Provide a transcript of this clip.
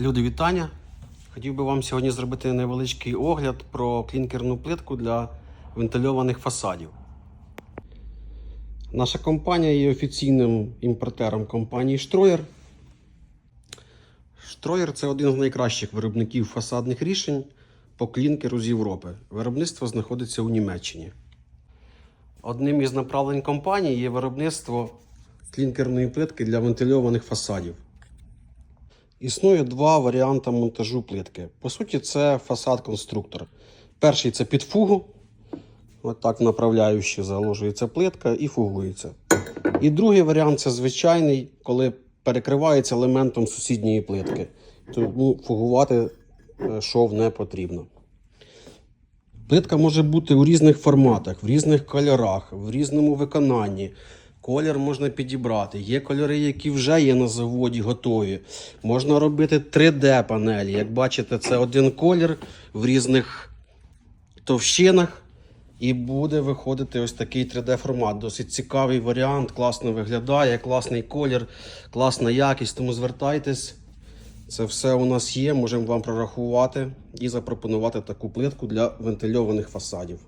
Люди, вітання! Хотів би вам сьогодні зробити невеличкий огляд про клінкерну плитку для вентильованих фасадів. Наша компанія є офіційним імпортером компанії Штроєр. Штроєр це один з найкращих виробників фасадних рішень по клінкеру з Європи. Виробництво знаходиться у Німеччині. Одним із направлень компанії є виробництво клінкерної плитки для вентильованих фасадів. Існує два варіанти монтажу плитки. По суті, це фасад-конструктор. Перший це під фугу. Отак направляючи заложується плитка і фугується. І другий варіант це звичайний, коли перекривається елементом сусідньої плитки. Тому фугувати е, шов не потрібно. Плитка може бути у різних форматах, в різних кольорах, в різному виконанні. Колір можна підібрати. Є кольори, які вже є на заводі, готові. Можна робити 3D-панелі. Як бачите, це один колір в різних товщинах. І буде виходити ось такий 3D-формат. Досить цікавий варіант, класно виглядає, класний колір, класна якість. Тому звертайтесь. Це все у нас є. Можемо вам прорахувати і запропонувати таку плитку для вентильованих фасадів.